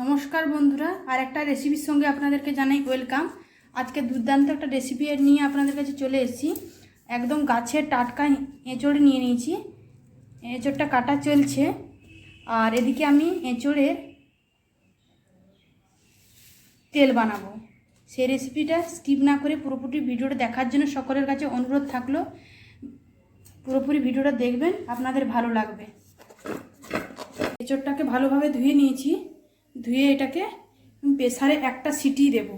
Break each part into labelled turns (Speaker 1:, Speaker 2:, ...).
Speaker 1: নমস্কার বন্ধুরা, আর একটা রেসিপির সঙ্গে আপনাদেরকে জানাই ওয়েলকাম আজকে দুর্দান্ত একটা রেসিপি নিয়ে আপনাদের কাছে চলে এসেছি। একদম গাছের টাটকা এঁচড় নিয়ে নিয়েছি। এঁচড়টা কাটা চলছে। আর এদিকে আমি এঁচড়ের তেল বানাবো। সেই রেসিপিটা স্কিপ না করে পুরোপুরি ভিডিওটা দেখার জন্য সকলের কাছে অনুরোধ থাকল। পুরোপুরি ভিডিওটা দেখবেন, আপনাদের ভালো লাগবে। এঁচড়টাকে ভালোভাবে ধুয়ে নিয়েছি। ধুয়ে এটাকে প্রেসারে একটা সিটি দেব।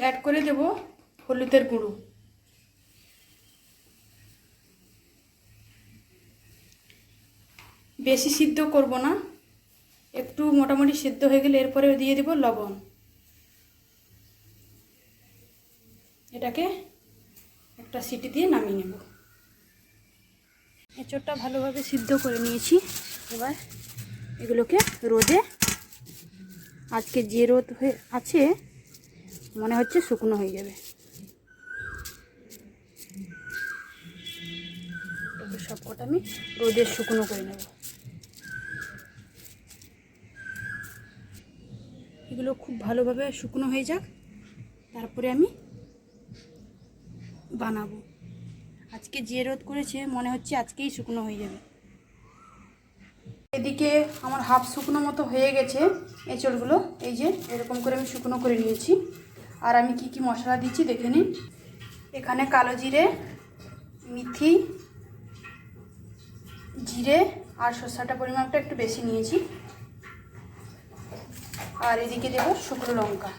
Speaker 1: অ্যাড করে দেব হলুদের গুঁড়ো। বেশি সিদ্ধ করব না, একটু মোটামুটি সিদ্ধ হয়ে গেলে এরপরে দিয়ে দেব লবণ। এটাকে একটা সিটি দিয়ে নামিয়ে নেব। এঁচড়টা ভালোভাবে সিদ্ধ করে নিয়েছি। এবার এগুলোকে রোদে, আজকে যে রোদ হয়ে আছে, মনে হচ্ছে শুকনো হয়ে যাবে। সব কটা আমি রোদে শুকনো করে নেব। এগুলো খুব ভালোভাবে শুকনো হয়ে যাক। তারপরে আমি বানাবো। আজকে যে রোদ করেছে, মনে হচ্ছে আজকেই শুকনো হয়ে যাবে। এদিকে আমার হাফ শুকনো মতো হয়ে গেছে এঁচড়গুলো। এই যে, এরকম করে আমি শুকনো করে নিয়েছি। আর আমি কি কি মশলা দিচ্ছি দেখে নিন এখানে কালো জিরে, মিথি, জিরে আর শসাটা পরিমাণটা একটু বেশি নিয়েছি। আর এদিকে দেবো শুকনো লঙ্কা।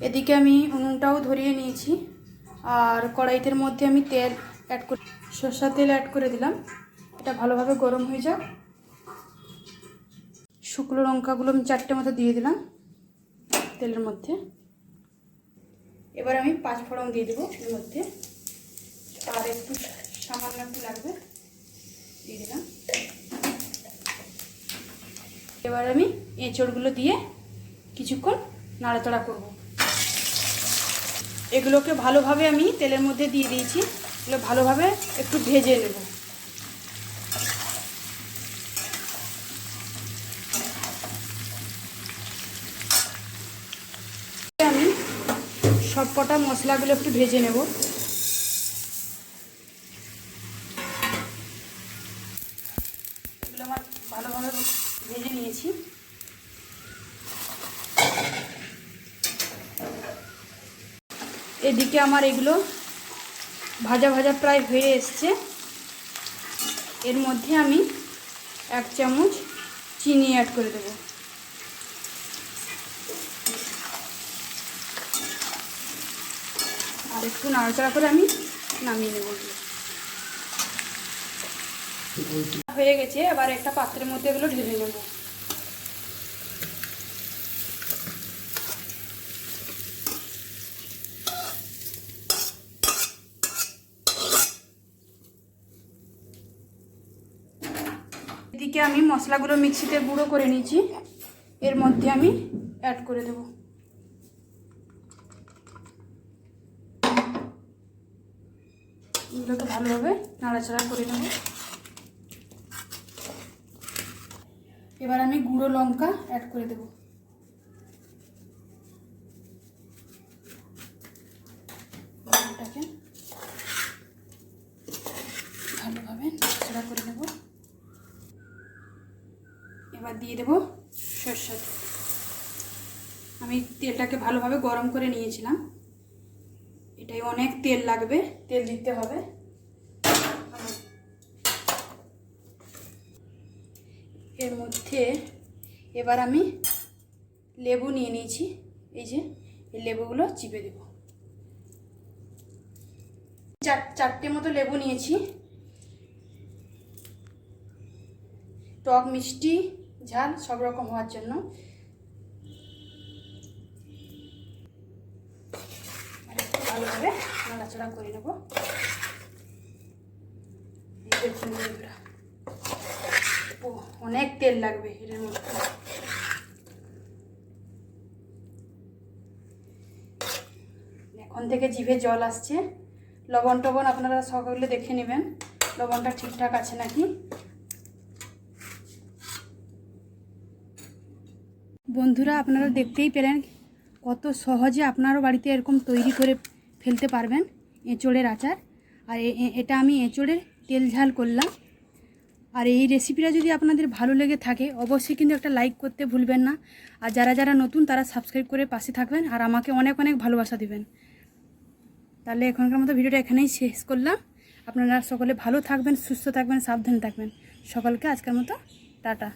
Speaker 1: এদিকে আমি উনুনটাও ধরিয়ে নিয়েছি। আর কড়াইতের মধ্যে আমি তেল অ্যাড করে সর্ষা তেল অ্যাড করে দিলাম। এটা ভালোভাবে গরম হয়ে যাক। শুকনো লঙ্কাগুলো আমি চারটে মতো দিয়ে দিলাম তেলের মধ্যে। এবার আমি পাঁচ ফোড়ন দিয়ে দেবো এর মধ্যে। আর একটু সামান্য একটু লাগবে, দিয়ে দিলাম। এবার আমি এঁচড়গুলো দিয়ে কিছুক্ষণ নাড়াচাড়া করব। এগুলোকে ভালোভাবে আমি তেলের মধ্যে দিয়ে দিয়েছি। এগুলো ভালোভাবে একটু ভেজে নেব। আমি সব কটা মশলাগুলো একটু ভেজে নেব এগুলো আমার ভালোভাবে ভেজে নিয়েছি এদিকে আমার এগুলো ভাজা ভাজা প্রায় হয়ে এসছে। এর মধ্যে আমি এক চামচ চিনি অ্যাড করে দেব। আর একটু নাড়াচাড়া করে আমি নামিয়ে নেব। হয়ে গেছে, এবার একটা পাত্রের মধ্যে এগুলো ঢেলে নেব। এদিকে আমি মশলাগুলো মিক্সিতে গুঁড়ো করে নিয়েছি। এর মধ্যে আমি অ্যাড করে দেব। এগুলোকে ভালোভাবে নাড়াচাড়া করে নেব। এবার আমি গুঁড়ো লঙ্কা অ্যাড করে দেব এটাকে ভালোভাবে নাড়াচাড়া করে নেব এবার দিয়ে দেব সরষের। আমি তেলটাকে ভালোভাবে গরম করে নিয়েছিলাম। এটাই অনেক তেল লাগবে, তেল দিতে হবে। এর মধ্যে এবার আমি লেবু নিয়ে নিয়েছি। এই যে, এই লেবুগুলো চিপে দেব। চার, চারটে মতো লেবু নিয়েছি। টক মিষ্টি ঝাল সব রকম হওয়ার জন্য। ভালোভাবে নাড়াচাড়া করে নেব। অনেক তেল লাগবে এর মধ্যে। এখন থেকে জিভে জল আসছে। লবণ টবণ আপনারা সকলে দেখে নেবেন। লবণটা ঠিকঠাক আছে নাকি? বন্ধুরা, আপনারা দেখতেই পেলেন কত সহজে আপনারও বাড়িতে এরকম তৈরি করে ফেলতে পারবেন এঁচোড়ের আচার। আর এটা আমি এঁচোড়ের তেল ঝাল করলাম। আর এই রেসিপিটা যদি আপনাদের ভালো লেগে থাকে, অবশ্যই কিন্তু একটা লাইক করতে ভুলবেন না। আর যারা যারা নতুন, তারা সাবস্ক্রাইব করে পাশে থাকবেন আর আমাকে অনেক অনেক ভালোবাসা দিবেন। তাহলে এখনকার মতো ভিডিওটা এখানেই শেষ করলাম। আপনারা সকলে ভালো থাকবেন, সুস্থ থাকবেন, সাবধানে থাকবেন। সকলকে আজকের মতো টাটা।